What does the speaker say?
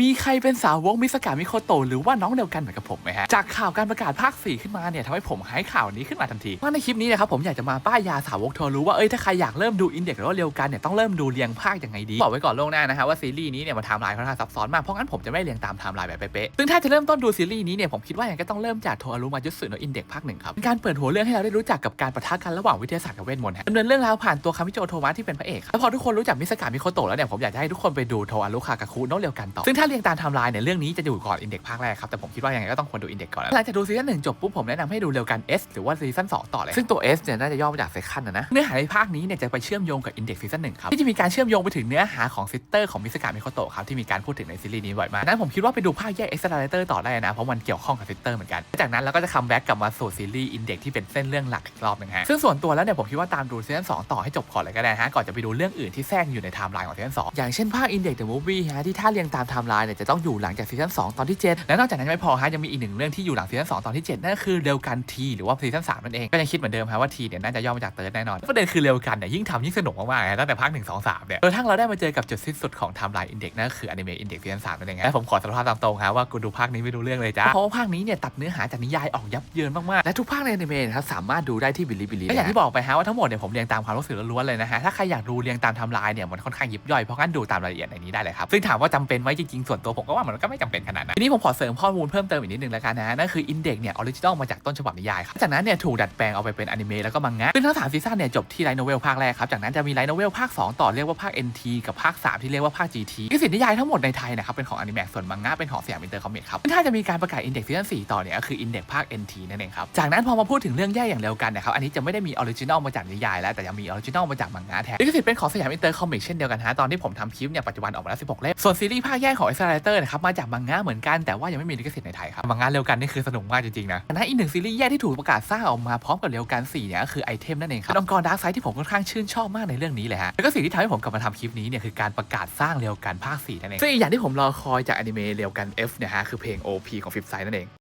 มีใครเป็นสาวกมิสกามิโคโตหรือว่าน้องเดียวกันเหมือนกับผมไหมฮะ จากข่าวการประกาศภาค 4 ขึ้นมาเนี่ยทำให้ผมหายข่าวนี้ขึ้นมาทันทีว่าในคลิปนี้นะครับผมอยากจะมาป้ายยาสาวกโทรรู้ว่าเอ้ยถ้าใครอยากเริ่มดูอินเด็กซ์หรือว่าเรียวกันเนี่ยต้องเริ่มดูเรียงภาคยังไงดี บอกไว้ก่อนล่วงหน้านะฮะว่าซีรีส์นี้เนี่ยมันไทม์ไลน์ค่อนข้างซับซ้อนมากเพราะงั้นผมจะไม่เรียงตามไทม์ไลน์แบบเป๊ะๆซึ่งถ้าจะเริ่มต้นดูซีรีส์นี้เนี่ยผมคิดว่ายังก็ต้องเริ่มจากโทอารุมายุสึโนอินเด็กภาคหนึ่งครับเป็นการเปิดหัวเรื่องให้เราได้รู้จักกับการปะทะกันระหว่างวิทยาศาสตร์กับเวทมนต์ฮะดำเนินเรื่องราวผ่านตัวคามิโจโทมัสที่เป็นพระเอกแล้วพอทุกคนรู้จักมิสกามิโคโตแล้วเนี่ยผมอยากจะให้ทุกคนไปดูโทอารุคากาคุโนะเรียวกันต่อซึ่งถ้าเรียงตามไทม์ไลน์เนี่ยเรื่องนี้จะอยู่ก่อนอินเด็กภาคแรกครับแต่ผมคิดว่ายังไงก็ต้องควรดูอินเด็กก่อนหลังจากดูซีซั่นหนึ่งจบปุ๊บผมแนะนำให้ดูเรียวกัน S หรือว่าซีซั่น2ต่อเลยซึ่งตัว S เนี่ยน่าจะย่อมาจากเซคันนะนะเนื้อหาในภาคนี้เนี่ยจะไปเชื่อมโยงกับอินเด็กซีซั่นหนึ่งครับที่จะมีการเชื่อมโยงไปถึงเนื้อหาของซิสเตอร์ของมิสกามิโคโตะครับที่มีการพูดถึงในซีรีส์นี้บ่อยมากนั้นผมคิดว่าไปดูภาคแยก Accelerator ต่อได้นะเพราะมันเกี่ยวข้องกับซิสเตอร์เหมือนกันจากนั้นเราก็จะคัมแบ็กกลับมาสู่ซีรีส์อินเด็กที่เป็นเส้นเรื่องหลักอีกรอบนึงฮะซึ่งส่วนตัวแล้วเนี่ยผมคิดว่าตามดูซีซั่น2ต่อให้จบก่อนเลยก็ได้ฮะก่อนจะไปดูเรื่องอื่นที่แทรกอยู่ในไทม์ไลน์ของซีซั่น2อย่างเช่นภาคอินเด็กเดอะมูฟวี่ฮะที่ถ้าเรียงตามไทม์ไลน์เนี่ยจะต้องอยู่หลังจากซีซั่น2ตอนที่ 7 และนอกจากนั้นไม่พอฮะยังมีอีกหนึ่งเรื่องที่อยู่หลังซีซั่น2ตอนที่ 7 นั่นคือเร็วกันทีหรือว่าซีซั่น3นั่นเองก็ยังคิดเหมือนเดิมฮะว่าทีเนี่ยน่าจะย่อมาจากเติร์ดแน่นอนประเด็นคือเร็วกันเนี่ยยิ่งทำยิ่งสนุกมากๆฮะตั้งแต่ภาค1 2 3เนี่ยจนทั่งเราได้มาเจอกับจุดสิ้นสุดของไทม์ไลน์อินเด็กซ์นั่นคืออนิเมะอินเด็กซ์ซีซั่น3นั่นเองฮะและผมขอสารภาพตามตรงฮะว่ากูดูภาคนี้ไม่รู้เรื่องเลยจ้าเพราะว่าภาคนี้เนี่ยตัดเนื้อหาจากนิยายออกยับเยินมากๆและทุกภาคในอนิเมะนะครับสามารถดูได้ที่บิลิบิลิและอย่างที่บอกไปฮะว่าทั้งหมดเนี่ยผมเรียงตามความรู้สึกล้วนๆเลยนะฮะถ้าใครอยากดูเรียงตามไทม์ไลน์เนี่ยมันค่อนข้างยิบย่อยเพราะงั้นดูตามรายละเอียดในนี้ได้เลยครับซึ่งถามว่าจำเป็นไหมจริงๆ ส่วนตัวผมก็ว่ามันก็ไม่จำเป็นขนาดนั้นทีนี้ผมขอเสริมข้อมูลเพิ่มเติมอีกนิดนึงแล้วกันนะนั่นคืออินเด็กเนี่ยออริจินอลมาจากต้นฉบับนิยายครับจากนั้นเนี่ยถูกดัดแปลงเอาไปเป็นอนิเมะแล้วก็มังงะซึ่งทั้งสามซีซั่นเนี่ยจบที่ไลโนเวลภาคแรกครับจากนั้นจะมีไลโนเวลภาค 2 ต่อเรียกว่าภาค NT กับภาค 3 ที่เรียกว่าภาค GT ลิขสิทธิ์นิยายทั้งหมดในไทยนะครับเป็นของอนิเมะส่วนมังงะเป็นของสยามอินเตอร์คอมิกครับถ้าจะมีการประกาศอินเด็กซีซั่น4ต่อเนี่ยก็คืออินเด็กภาค NT นั่นเองครับจากนั้นพอมาพูดถึงเรื่องแยกอย่างเร็วกันนะครับอันนี้จะไม่ได้มีออริจินอลมาจากนิยายแล้วแต่ยังมีออริจินอลมาจากมังงะแทนลิขสิทธิ์เป็นของสยามอินเตอร์คอมิกเช่นเดียวกันฮะตอนที่ผมทำคลิปเนี่ยปัจจุบันออกมาแล้ว16เล่มส่วนซีรีส์ภาคแยกของ Accelerator นะครับมาจากมังงะเหมือนกันแต่ว่ายังไม่มีลิขสิทธิ์ในไทยครับมังงะเร็วกันนี่คือสนุกมากจริงๆนะอันนั้นอีกหนึ่งซีรีส์แยกที่ถูกประกาศสร้างออกมาพร้อมกับเร็วกัน4เนี่ยก็คือไอเทมนั่นเองครับเป็นองค์กรดาร์กไซด์ที่ผมค่อนข้างชื่นชอบมากในเรื่องนี้เลยฮะแล้วก็สิ่งที่ทำให้ผมกลับมาทำคลิปนี้เนี่ยคือการประกาศสร้างเร็วกันภาค4นั่นเองซึ่งอีกอย่างที่ผมรอคอยจากอนิเมะเร็วกัน F เนี่ยฮะคือเพลง OP ของฟิปไซนั่นเอง